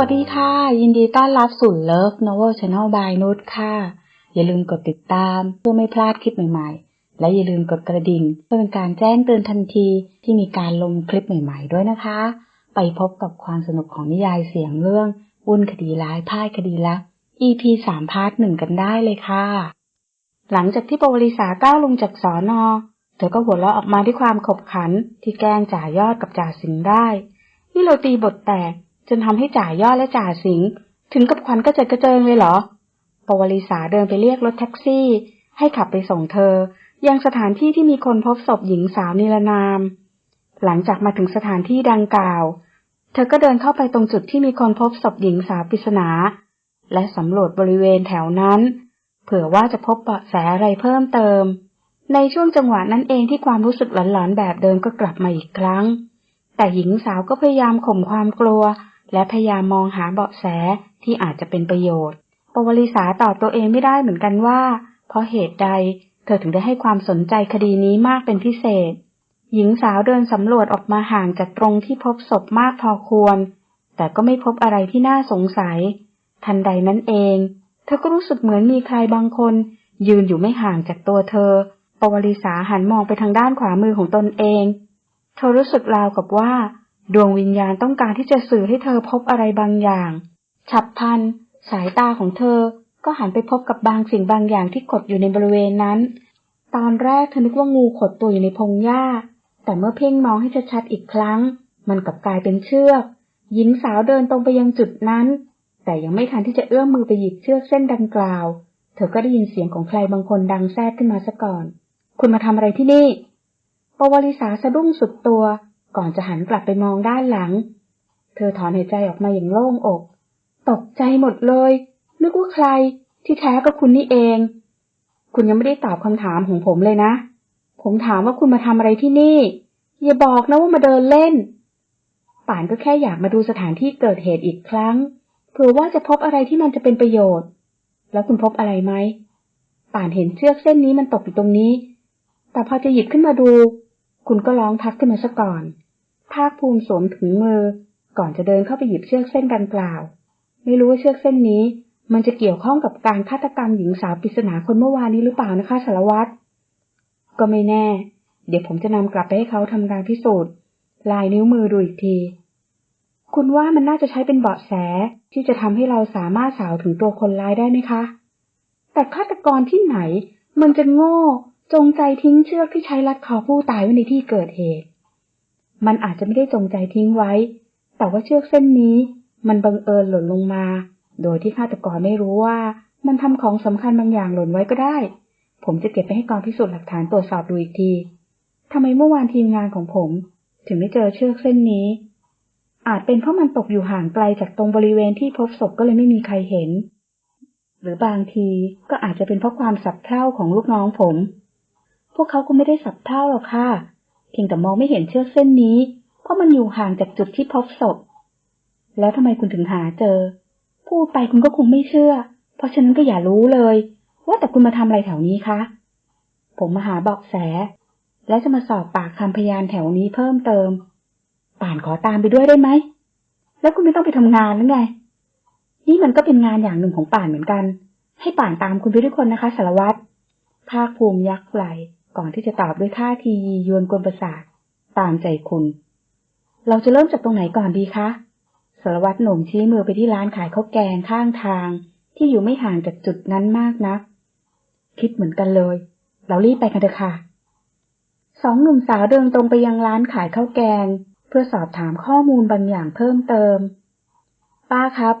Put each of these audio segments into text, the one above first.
วัสดีค่ะ ยินดีต้อนรับสู่ Love Novel Channel by นุชค่ะ อย่าลืมกดติดตามเพื่อไม่พลาดคลิปใหม่ๆ และอย่าลืมกดกระดิ่ง เพื่อเป็นการแจ้งเตือนทันทีที่มีการลงคลิปใหม่ๆ ด้วยนะคะ ไปพบกับความสนุกของนิยายเสียงเรื่องวุ่นคดีร้ายพ่ายคดีลับ EP สามพาร์ทหนึ่งกันได้เลยค่ะ หลังจากที่ปวริสาก้าวลงจากสอนอเธอก็หัวเราะออกมาด้วยความขบขันที่แกล้งจ่ายอดกับจ่าสิงห์ได้นี่เราตีบทแตก จนทำให้จ่ายอดและจ่าสิงห์ถึงกับควันกระเจิดกระเจิงเลยเหรอ ปวริสาเดินไปเรียกรถแท็กซี่ ให้ขับไปส่งเธอ ยังสถานที่ที่มีคนพบศพหญิงสาวนิรนาม หลังจากมาถึงสถานที่ดังกล่าว เธอก็เดินเข้าไปตรงจุดที่มีคนพบศพหญิงสาวปริศนา และสำรวจบริเวณแถวนั้น เผื่อว่าจะพบเบาะแสอะไรเพิ่มเติม ในช่วงจังหวะนั้นเองที่ความรู้สึกหลอนๆแบบเดิมก็กลับมาอีกครั้ง แต่หญิงสาวก็พยายามข่มความกลัว และพยายามมองหาเบาะแสที่อาจจะเป็นประโยชน์ ปวริสาตอบตัวเองไม่ได้เหมือนกันว่า เพราะเหตุใดเธอถึงได้ให้ความสนใจคดีนี้มากเป็นพิเศษ หญิงสาวเดินสำรวจออกมาห่างจากตรงที่พบศพมากพอควร แต่ก็ไม่พบอะไรที่น่าสงสัย ทันใดนั้นเอง เธอก็รู้สึกเหมือนมีใครบางคน ยืนอยู่ไม่ห่างจากตัวเธอ ปวริสาหันมองไปทางด้านขวามือของตนเอง เธอรู้สึกราวกับว่า ดวงวิญญาณต้องการที่จะสื่อให้เธอพบอะไรบางอย่าง ฉับพลัน สายตาของเธอก็หันไปพบกับบางสิ่งบางอย่างที่ขดอยู่ในบริเวณนั้น ตอนแรกเธอนึกว่างูขดตัวอยู่ในพงหญ้า แต่เมื่อเพ่งมองให้ชัดๆอีกครั้ง มันกลับกลายเป็นเชือก หญิงสาวเดินตรงไปยังจุดนั้น แต่ยังไม่ทันที่จะเอื้อมมือไปหยิบเชือกเส้นดังกล่าว เธอก็ได้ยินเสียงของใครบางคนดังแทรกขึ้นมาซะก่อน คุณมาทำอะไรที่นี่ปวริสาสะดุ้งสุดตัว ก่อนจะหันกลับไปมองด้านหลัง เธอถอนหายใจออกมาอย่างโล่งอก ตกใจหมดเลยนึกว่าใครที่แท้ก็คุณนี่เอง คุณยังไม่ได้ตอบคำถามของผมเลยนะ ผมถามว่าคุณมาทำอะไรที่นี่ อย่าบอกนะว่ามาเดินเล่น ป่านก็แค่อยากมาดูสถานที่เกิดเหตุอีกครั้งเผื่อว่าจะพบอะไรที่มันจะเป็นประโยชน์ แล้วคุณพบอะไรไหม ป่านเห็นเชือกเส้นนี้มันตกอยู่ตรงนี้ แต่พอจะหยิบขึ้นมาดู คุณก็ร้องทักขึ้นมาซะก่อน ภาคภูมิสวมถึงมือ ก่อนจะเดินเข้าไปหยิบเชือกเส้นดังกล่าว ไม่รู้ว่าเชือกเส้นนี้ มันจะเกี่ยวข้องกับการฆาตกรรมหญิงสาวปริศนาคนเมื่อวานนี้หรือเปล่านะคะสารวัตรก็ไม่แน่ เดี๋ยวผมจะนำกลับไปให้เขาทำการพิสูจน์ ลายนิ้วมือดูอีกที คุณว่ามันน่าจะใช้เป็นเบาะแสที่จะทำให้เราสามารถสาวถึงตัวคนร้ายได้ไหมคะ แต่ฆาตกรที่ไหน มันจะโง่ จงใจทิ้งเชือกที่ใช้รัดคอผู้ตายไว้ในที่เกิดเหตุ มันอาจจะไม่ได้จงใจทิ้งไว้ แต่ว่าเชือกเส้นนี้ มันบังเอิญหล่นลงมา โดยที่ฆาตกรไม่รู้ว่า มันทำของสำคัญบางอย่างหล่นไว้ก็ได้ ผมจะเก็บไปให้กองพิสูจน์หลักฐานตรวจสอบดูอีกทีทำไมเมื่อวานทีมงานของผม ถึงไม่เจอเชือกเส้นนี้ อาจเป็นเพราะมันตกอยู่ห่างไกลจากตรงบริเวณที่พบศพก็เลยไม่มีใครเห็น หรือบางทีก็อาจจะเป็นเพราะความสับเท่าของลูกน้องผม พวกเขาก็ไม่ได้สับเท่าหรอกค่ะ พียงแต่มองไม่เห็นเชือกเส้นนี้ เพราะมันอยู่ห่างจากจุดที่พบศพ แล้วทำไมคุณถึงหาเจอ พูดไปคุณก็คงไม่เชื่อ เพราะฉะนั้นก็อย่ารู้เลย ว่าแต่คุณมาทำอะไรแถวนี้คะ ผมมาหาบาะแส และจะมาสอบปากคำพยานแถวนี้เพิ่มเติม ป่านขอตามไปด้วยได้ไหม แล้วคุณไม่ต้องไปทำงานหรือไง นี่มันก็เป็นงานอย่างหนึ่งของป่านเหมือนกัน ให้ป่านตามคุณไปด้วยคนนะคะสารวัตรภาคภูมิยักไหล ก่อนที่จะตอบด้วยท่าทียียวนกวนประสาทตามใจคุณ เราจะเริ่มจากตรงไหนก่อนดีคะสารวัตรหนุ่มชี้มือไปที่ร้านขายข้าวแกงข้างทาง ที่อยู่ไม่ห่างจากจุดนั้นมากนัก คิดเหมือนกันเลย เรารีบไปกันเถอะค่ะสองหนุ่มสาวเดินตรงไปยังร้านขายข้าวแกง เพื่อสอบถามข้อมูลบางอย่างเพิ่มเติม ป้าครับ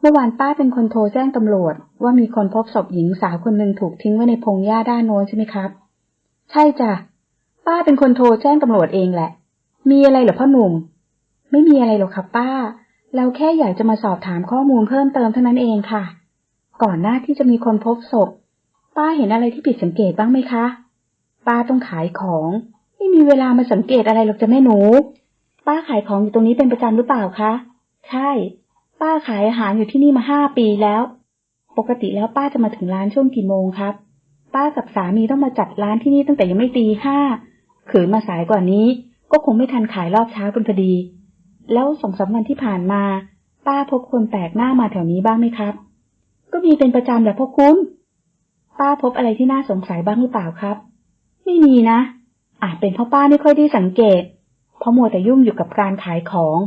เมื่อวานป้าเป็นคนโทรแจ้งตำรวจ ว่ามีคนพบศพหญิงสาวคนหนึ่งถูกทิ้งไว้ในพงหญ้าด้านโน้นใช่ไหมครับ ใช่จ้ะ ป้าเป็นคนโทรแจ้งตำรวจเองแหละ มีอะไรเหรอพ่อหนุ่ม ไม่มีอะไรหรอกครับป้า เราแค่อยากจะมาสอบถามข้อมูลเพิ่มเติมเท่านั้นเองค่ะ ก่อนหน้าที่จะมีคนพบศพ ป้าเห็นอะไรที่ผิดสังเกตบ้างไหมคะ ป้าต้องขายของ ไม่มีเวลามาสังเกตอะไรหรอกจ้ะแม่หนู ป้าขายของอยู่ตรงนี้เป็นประจำหรือเปล่าคะ ใช่ ป้าขายอาหารอยู่ที่นี่มาห้าปีแล้ว ปกติแล้วป้าจะมาถึงร้านช่วงกี่โมงครับ ป้ากับสามีต้องมาจัดร้านที่นี่ตั้งแต่ยังไม่ตีห้าขืนมาสายกว่านี้ ก็คงไม่ทันขายรอบเช้ากันพอดี แล้วสองสามวันที่ผ่านมา ป้าพบคนแปลกหน้ามาแถวนี้บ้างไหมครับ ก็มีเป็นประจำแหละพวกคุณ ป้าพบอะไรที่น่าสงสัยบ้างหรือเปล่าครับ ไม่มีนะอาจเป็นเพราะป้าไม่ค่อยได้สังเกต เพราะมัวแต่ยุ่งอยู่กับการขายของ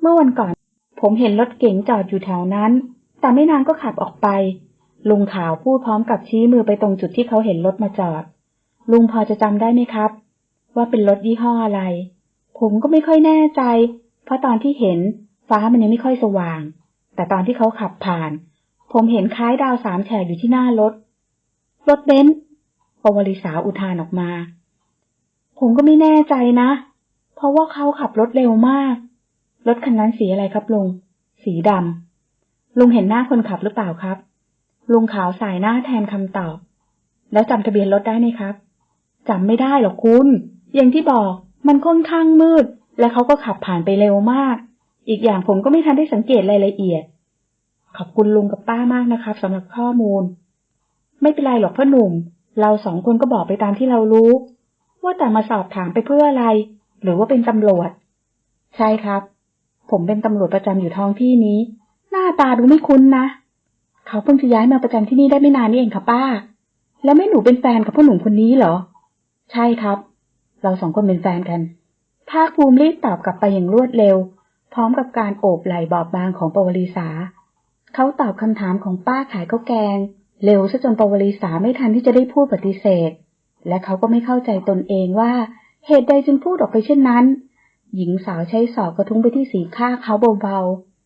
เมื่อวันก่อน ผมเห็นรถเก๋งจอดอยู่แถวนั้น แต่ไม่นานก็ขับออกไป ลุงขาวพูดพร้อมกับชี้มือไปตรงจุดที่เขาเห็นรถมาจอด ลุงพอจะจำได้ไหมครับ ว่าเป็นรถยี่ห้ออะไร ผมก็ไม่ค่อยแน่ใจ เพราะตอนที่เห็นฟ้ามันยังไม่ค่อยสว่าง แต่ตอนที่เขาขับผ่าน ผมเห็นคล้ายดาวสามแฉกอยู่ที่หน้ารถ รถเบนซ์ปวริสาอุทานออกมา ผมก็ไม่แน่ใจนะ เพราะว่าเขาขับรถเร็วมาก รถคันนั้นสีอะไรครับลุง สีดำลุงเห็นหน้าคนขับหรือเปล่าครับ ลุงขาวสายหน้าแทนคำตอบ แล้วจำทะเบียนรถได้ไหมครับจำไม่ได้หรอกคุณ อย่างที่บอกมันค่อนข้างมืด และเขาก็ขับผ่านไปเร็วมาก อีกอย่างผมก็ไม่ทันได้สังเกตรายละเอียด ขอบคุณลุงกับป้ามากนะครับสำหรับข้อมูล ไม่เป็นไรหรอกพ่อหนุ่ม เราสองคนก็บอกไปตามที่เรารู้ ว่าแต่มาสอบถามไปเพื่ออะไร หรือว่าเป็นตำรวจ ใช่ครับ ผมเป็นตำรวจประจำอยู่ท้องที่นี้ หน้าตาดูไม่คุ้นนะ เขาเพิ่งจะย้ายมาประจำที่นี่ได้ไม่นานนี่เองค่ะป้า แล้วแม่หนูเป็นแฟนกับพ่อหนุ่มคนนี้เหรอ ใช่ครับ เราสองคนเป็นแฟนกัน ภาคภูมิรีบตอบกลับไปอย่างรวดเร็ว พร้อมกับการโอบไหล่บอบบางของปวริสา เขาตอบคำถามของป้าขายข้าวแกง เร็วซะจนปวริสาไม่ทันที่จะได้พูดปฏิเสธ และเขาก็ไม่เข้าใจตนเองว่า เหตุใดจึงพูดออกไปเช่นนั้น หญิงสาวใช้ศอกกระทุ้งไปที่สีข้างเขาเบา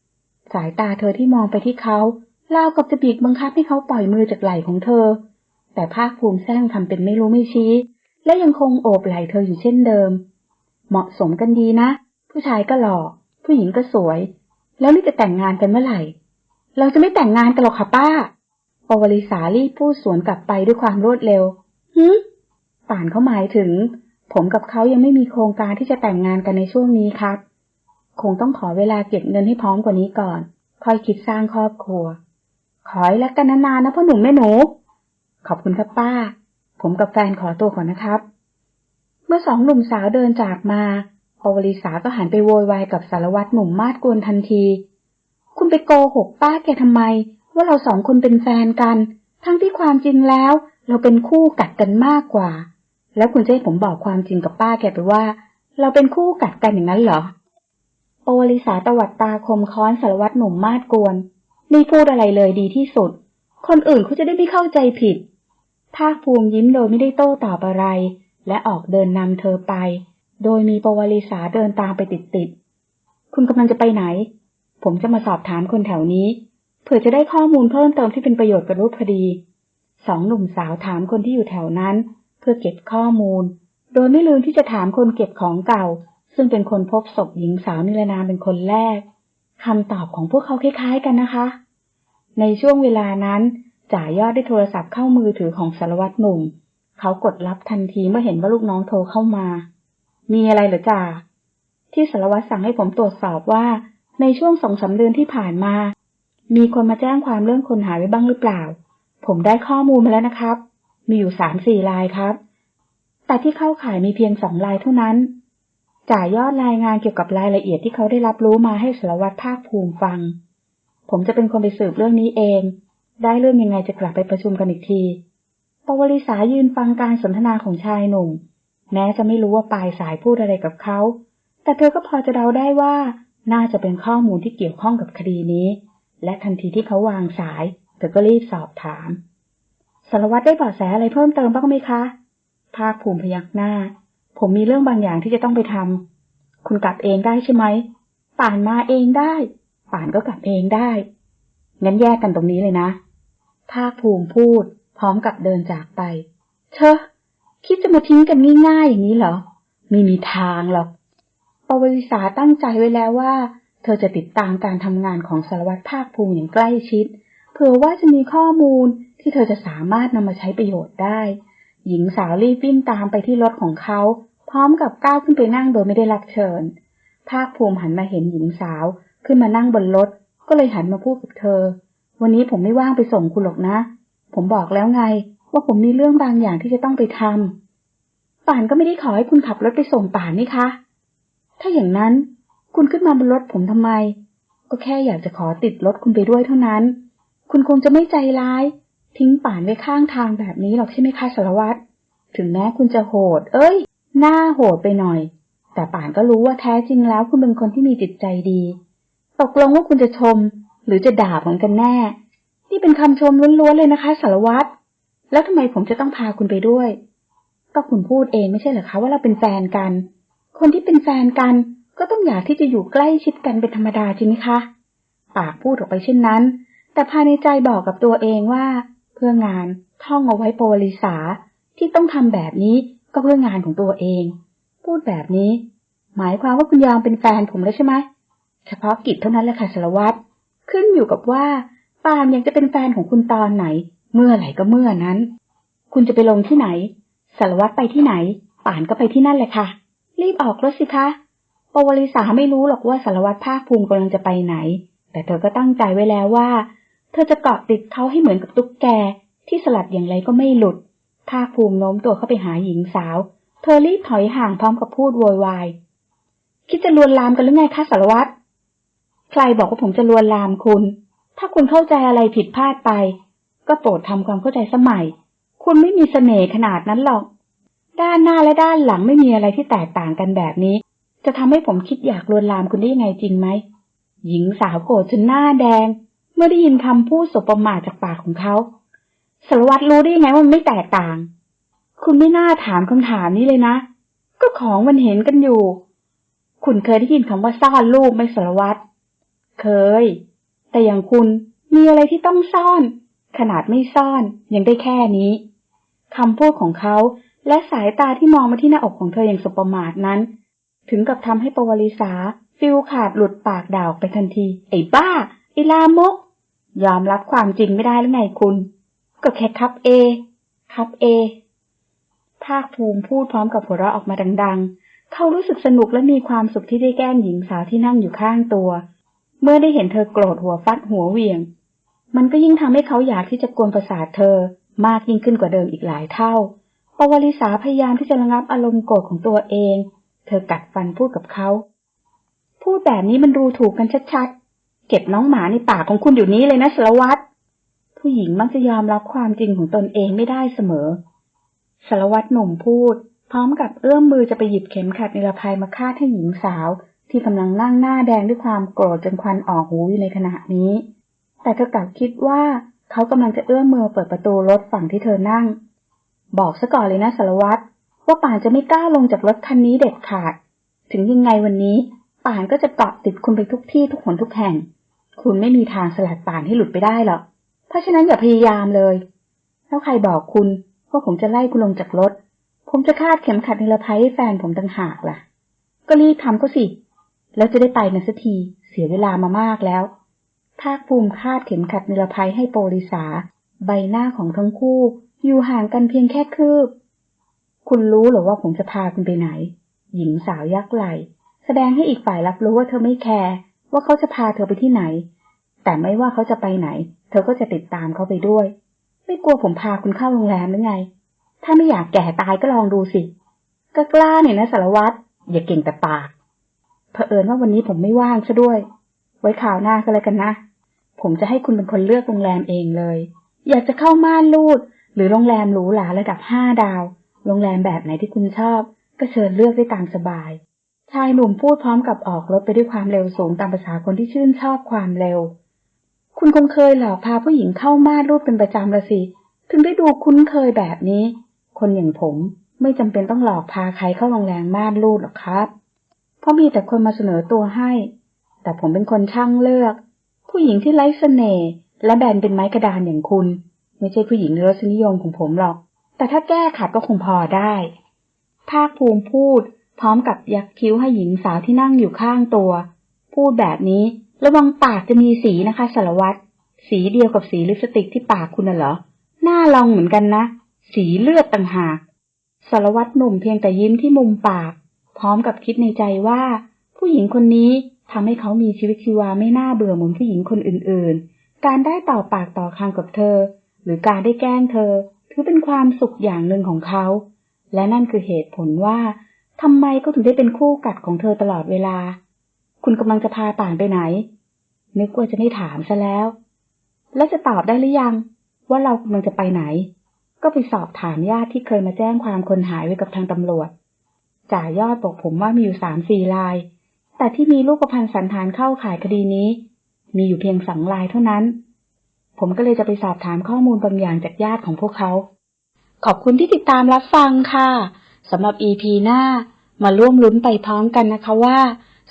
ๆสายตาเธอที่มองไปที่เขา ราวกับจะบีบบังคับให้เขาปล่อยมือจากไหล่ของเธอ แต่ภาคภูมิแซงทำเป็นไม่รู้ไม่ชี้ และยังคงโอบไหล่เธออยู่เช่นเดิม เหมาะสมกันดีนะ ผู้ชายก็หล่อ ผู้หญิงก็สวย แล้วนี่จะแต่งงานกันเมื่อไหร่ เราจะไม่แต่งงานกันหรอกค่ะป้าปวริสารีพูดสวนกลับไปด้วยความรวดเร็วฮึป่านเขาหมายถึง ผมกับเขายังไม่มีโครงการที่จะแต่งงานกันในช่วงนี้ครับ คงต้องขอเวลาเก็บเงินให้พร้อมกว่านี้ก่อน ค่อยคิดสร้างครอบครัว ขอให้รักกันนานๆนะพ่อหนุ่มแม่หนู ขอบคุณครับป้า ผมกับแฟนขอตัวก่อนนะครับ เมื่อสองหนุ่มสาวเดินจากมาปวริสาก็หันไปโวยวายกับสารวัตรหนุ่มมาดกวนทันที คุณไปโกหกป้าแกทำไม ว่าเราสองคนเป็นแฟนกัน ทั้งที่ความจริงแล้ว เราเป็นคู่กัดกันมากกว่า แล้วคุณจะให้ผมบอกความจริงกับป้าแกไปว่า เราเป็นคู่กัดกันอย่างนั้นเหรอปวริสาตวัดตาคมค้อนสารวัตรหนุ่มมาดกวน ไม่พูดอะไรเลยดีที่สุด คนอื่นเขาจะได้ไม่เข้าใจผิด ภาคภูมิยิ้มโดยไม่ได้โต้ตอบอะไร และออกเดินนำเธอไป โดยมีปวาริสาเดินตามไปติดๆ คุณกำลังจะไปไหน ผมจะมาสอบถามคนแถวนี้ เผื่อจะได้ข้อมูลเพิ่มเติมที่เป็นประโยชน์กับรูปคดี สองหนุ่มสาวถามคนที่อยู่แถวนั้น เพื่อเก็บข้อมูล โดยไม่ลืมที่จะถามคนเก็บของเก่า ซึ่งเป็นคนพบศพหญิงสาวนิรนามเป็นคนแรก คำตอบของพวกเขาคล้ายๆกันนะคะ ในช่วงเวลานั้นจ่ายอดได้โทรศัพท์เข้ามือถือของสารวัตรหนุ่ม เขากดรับทันทีเมื่อเห็นว่าลูกน้องโทรเข้ามา มีอะไรเหรอจ่า ที่สารวัตรสั่งให้ผมตรวจสอบว่า ในช่วงสองสาเดือนที่ผ่านมา มีคนมาแจ้งความเรื่องคนหายไว้บ้างหรือเปล่า ผมได้ข้อมูลมาแล้วนะครับ มีอยู่สามสี่รายครับ แต่ที่เข้าข่ายมีเพียงสองรายเท่านั้น จ่ายยอดรายงานเกี่ยวกับรายละเอียดที่เขาได้รับรู้มาให้สารวัตรภาคภูมิฟัง ผมจะเป็นคนไปสืบเรื่องนี้เอง ได้เรื่องยังไงจะกลับไปประชุมกันอีกทีปวริสายืนฟังการสนทนาของชายหนุ่ม แม้จะไม่รู้ว่าปลายสายพูดอะไรกับเขา แต่เธอก็พอจะเดาได้ว่า น่าจะเป็นข้อมูลที่เกี่ยวข้องกับคดีนี้ และทันทีที่เขาวางสาย เธอก็รีบสอบถาม สารวัตรได้เบาะแสอะไรเพิ่มเติมบ้างไหมคะ ภาคภูมิพยักหน้า ผมมีเรื่องบางอย่างที่จะต้องไปทำคุณกลับเองได้ใช่ไหม ป่านมาเองได้ ป่านก็กลับเองได้ งั้นแยกกันตรงนี้เลยนะ ภาคภูมิพูด พร้อมกับเดินจากไป เชอะคิดจะมาทิ้งกันง่ายๆอย่างนี้เหรอ ไม่มีทางหรอก ปวริสาตั้งใจไว้แล้วว่า เธอจะติดตามการทำงานของสารวัตรภาคภูมิอย่างใกล้ชิด เผื่อว่าจะมีข้อมูลที่เธอจะสามารถนำมาใช้ประโยชน์ได้ หญิงสาวรีบวิ่งตามไปที่รถของเขา พร้อมกับก้าวขึ้นไปนั่งโดยไม่ได้รับเชิญ ภาคภูมิหันมาเห็นหญิงสาวขึ้นมานั่งบนรถ ก็เลยหันมาพูดกับเธอ วันนี้ผมไม่ว่างไปส่งคุณหรอกนะ ผมบอกแล้วไง ว่าผมมีเรื่องบางอย่างที่จะต้องไปทำป่านก็ไม่ได้ขอให้คุณขับรถไปส่งป่านนี่คะ ถ้าอย่างนั้น คุณขึ้นมาบนรถผมทำไม ก็แค่อยากจะขอติดรถคุณไปด้วยเท่านั้น คุณคงจะไม่ใจร้าย ทิ้งป่านไว้ข้างทางแบบนี้หรอกใช่ไหมคะสารวัตร ถึงแม้คุณจะโหด เอ้ย หน้าโหดไปหน่อย แต่ป่านก็รู้ว่าแท้จริงแล้วคุณเป็นคนที่มีจิตใจดี ตกลงว่าคุณจะชม หรือจะด่าเหมือนกันแน่ นี่เป็นคำชมล้วนๆเลยนะคะสารวัตร แล้วทำไมผมจะต้องพาคุณไปด้วย ก็คุณพูดเองไม่ใช่เหรอคะว่าเราเป็นแฟนกัน คนที่เป็นแฟนกันก็ต้องอยากที่จะอยู่ใกล้ชิดกันเป็นธรรมดาจริงไหมคะ ปากพูดออกไปเช่นนั้น แต่ภายในใจบอกกับตัวเองว่า เพื่องานท่องเอาไว้ปวลิสาที่ต้องทำแบบนี้ก็เพื่องานของตัวเอง พูดแบบนี้ หมายความว่าคุณยอมเป็นแฟนผมแล้วใช่ไหมเฉพาะกิจเท่านั้นแหละค่ะสารวัตรขึ้นอยู่กับว่าปาล์มยังจะเป็นแฟนของคุณตอนไหน เมื่อไหร่ก็เมื่อนั้น คุณจะไปลงที่ไหนสารวัตรไปที่ไหน ป่านก็ไปที่นั่นแหละค่ะ รีบออกรถสิคะปวลิสาไม่รู้หรอกว่าสารวัตรภาคภูมิกำลังจะไปไหน แต่เธอก็ตั้งใจไว้แล้วว่า ธอจะเกาะติดเขาให้เหมือนกับตุ๊กแก ที่สลัดอย่างไรก็ไม่หลุด ภาคภูมิโน้มตัวเข้าไปหาหญิงสาว เธอรีบถอยห่างพร้อมกับพูดโวยวาย คิดจะลวนลามกันหรือไงคะสารวัตร ใครบอกว่าผมจะลวนลามคุณ ถ้าคุณเข้าใจอะไรผิดพลาดไป ก็โปรดทำความเข้าใจสมัย คุณไม่มีเสน่ห์ขนาดนั้นหรอก ด้านหน้าและด้านหลังไม่มีอะไรที่แตกต่างกันแบบนี้ จะทำให้ผมคิดอยากลวนลามคุณได้ยังไงจริงไหม หญิงสาวโกรธจนหน้าแดง เมื่อได้ยินคำพูดสบประมาทจากปากของเขาสารวัตรรู้ได้ยังไงว่ามันไม่แตกต่าง คุณไม่น่าถามคำถามนี้เลยนะ ก็ของมันเห็นกันอยู่ คุณเคยได้ยินคำว่าซ่อนรูปไหมสารวัตร เคย แต่อย่างคุณมีอะไรที่ต้องซ่อน ขนาดไม่ซ่อนยังได้แค่นี้คำพูดของเขาและสายตาที่มองมาที่หน้าอกของเธออย่างสบประมาทนั้น ถึงกับทำให้ปวลิสาฟิลขาดหลุดปากด่าออกไปทันที ไอ้บ้า ไอ้ลามก ยอมรับความจริงไม่ได้หรือไงคุณ ก็แค่ครับเอครับเอ ภาคภูมิพูดพร้อมกับหัวเราะออกมาดัง ๆ เขารู้สึกสนุกและมีความสุขที่ได้แกล้งหญิงสาวที่นั่งอยู่ข้างตัว เมื่อได้เห็นเธอโกรธหัวฟัดหัวเวียง มันก็ยิ่งทำให้เขาอยากที่จะกวนประสาทเธอ มากยิ่งขึ้นกว่าเดิมอีกหลายเท่าปวลิสาพยายามที่จะระงับอารมณ์โกรธของตัวเอง เธอกัดฟันพูดกับเขา พูดแบบนี้มันดูถูกกันชัดๆ เก็บน้องหมาในปากของคุณอยู่นี้เลยนะสารวัตรผู้หญิงมักจะยอมรับความจริงของตนเองไม่ได้เสมอสารวัตรหนุ่มพูด พร้อมกับเอื้อมมือจะไปหยิบเข็มขัดนิรภัยมาคาดให้หญิงสาว ที่กำลังนั่งหน้าแดงด้วยความโกรธจนควันออกหูอยู่ในขณะนี้ แต่เธอกลับคิดว่าเขากำลังจะเอื้อมมือเปิดประตูรถฝั่งที่เธอนั่ง บอกซะก่อนเลยนะสารวัตรว่าป่านจะไม่กล้าลงจากรถคันนี้เด็ดขาด ถึงยังไงวันนี้ ป่านก็จะเกาะติดคุณไปทุกที่ทุกหนทุกแห่ง คุณไม่มีทางสลัดป่านให้หลุดไปได้หรอก เพราะฉะนั้นอย่าพยายามเลย แล้วใครบอกคุณว่าผมจะไล่คุณลงจากรถ ผมจะคาดเข็มขัดนิรภัยให้แฟนผมต่างหากล่ะ ก็รีบทำก็สิ แล้วจะได้ไปนะสักที เสียเวลามามากแล้ว ภาคภูมิคาดเข็มขัดนิรภัยให้โปริสา ใบหน้าของทั้งคู่ อยู่ห่างกันเพียงแค่คืบ คุณรู้หรือว่าผมจะพาคุณไปไหน หญิงสาวยักไหล แสดงให้อีกฝ่ายรับรู้ว่าเธอไม่แคร์ ว่าเขาจะพาเธอไปที่ไหน แต่ไม่ว่าเขาจะไปไหน เธอก็จะติดตามเขาไปด้วย ไม่กลัวผมพาคุณเข้าโรงแรมหรือไง ถ้าไม่อยากแก่ตายก็ลองดูสิก็กล้าเนี่ยนะสารวัตรอย่าเก่งแต่ปากเผอิญว่าวันนี้ผมไม่ว่างซะด้วย ไว้ข่าวหน้าก็แล้วกันนะ ผมจะให้คุณเป็นคนเลือกโรงแรมเองเลย อยากจะเข้าม่านรูด หรือโรงแรมหรูหราระดับห้าดาว โรงแรมแบบไหนที่คุณชอบ ก็เชิญเลือกได้ตามสบาย ชายหนุ่มพูดพร้อมกับออกรถไปด้วยความเร็วสูงตามภาษาคนที่ชื่นชอบความเร็ว คุณคงเคยหลอกพาผู้หญิงเข้ามานรูดเป็นประจำละสิ ถึงได้ดูคุ้นเคยแบบนี้ คนอย่างผมไม่จำเป็นต้องหลอกพาใครเข้าโรงแรมม่านรูดหรอกครับ เพราะมีแต่คนมาเสนอตัวให้ แต่ผมเป็นคนช่างเลือก ผู้หญิงที่ไร้เสน่ห์และแบนเป็นไม้กระดานอย่างคุณ ไม่ใช่ผู้หญิงในรสนิยมของผมหรอก แต่ถ้าแก้ขัดก็คงพอได้ ภาคภูมิพูด พร้อมกับยักคิ้วให้หญิงสาวที่นั่งอยู่ข้างตัว พูดแบบนี้ระวังปากจะมีสีนะคะสารวัตรสีเดียวกับสีลิปสติกที่ปากคุณน่ะเหรอ หน่าลองเหมือนกันนะ สีเลือดต่างหากสารวัตรหนุ่มเพียงแต่ยิ้มที่มุมปาก พร้อมกับคิดในใจว่า ผู้หญิงคนนี้ทำให้เขามีชีวิตชีวาไม่น่าเบื่อเหมือนผู้หญิงคนอื่นๆ การได้ต่อปากต่อคางกับเธอ หรือการได้แกล้งเธอ ถือเป็นความสุขอย่างหนึ่งของเขา และนั่นคือเหตุผลว่า ทำไมเขาถึงได้เป็นคู่กัดของเธอตลอดเวลา คุณกำลังจะพาป่านไปไหน นึกว่าจะไม่ถามซะแล้ว แล้วจะตอบได้หรือยัง ว่าเรากำลังจะไปไหน ก็ไปสอบถามญาติที่เคยมาแจ้งความคนหายไว้กับทางตำรวจ จ่ายยอดบอกผมว่ามีอยู่สามสี่ลาย แต่ที่มีรูปพันธ์สันฐานเข้าข่ายคดีนี้ มีอยู่เพียงสองลายเท่านั้น ผมก็เลยจะไปสอบถามข้อมูลบางอย่างจากญาติของพวกเขา ขอบคุณที่ติดตามรับฟังค่ะ สำหรับ EP หน้ามาร่วมลุ้นไปพร้อมกันนะคะว่า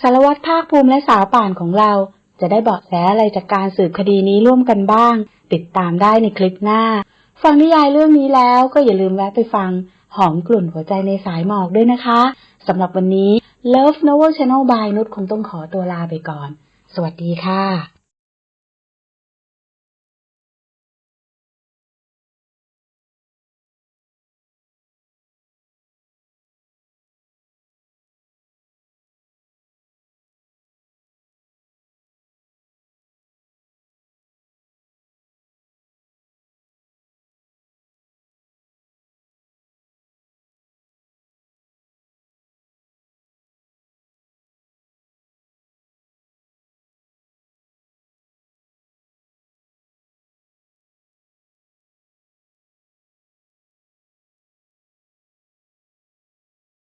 สารวัตรภาคภูมิและสาวป่านของเรา จะได้เบาะแสอะไรจากการสืบคดีนี้ร่วมกันบ้าง ติดตามได้ในคลิปหน้า ฟังนิยายเรื่องนี้แล้วก็อย่าลืมแวะไปฟัง หอมกลุ่นหัวใจในสายหมอกด้วยนะคะสำหรับวันนี้ Love Novel Channel by นุชคงต้องขอตัวลาไปก่อน สวัสดีค่ะ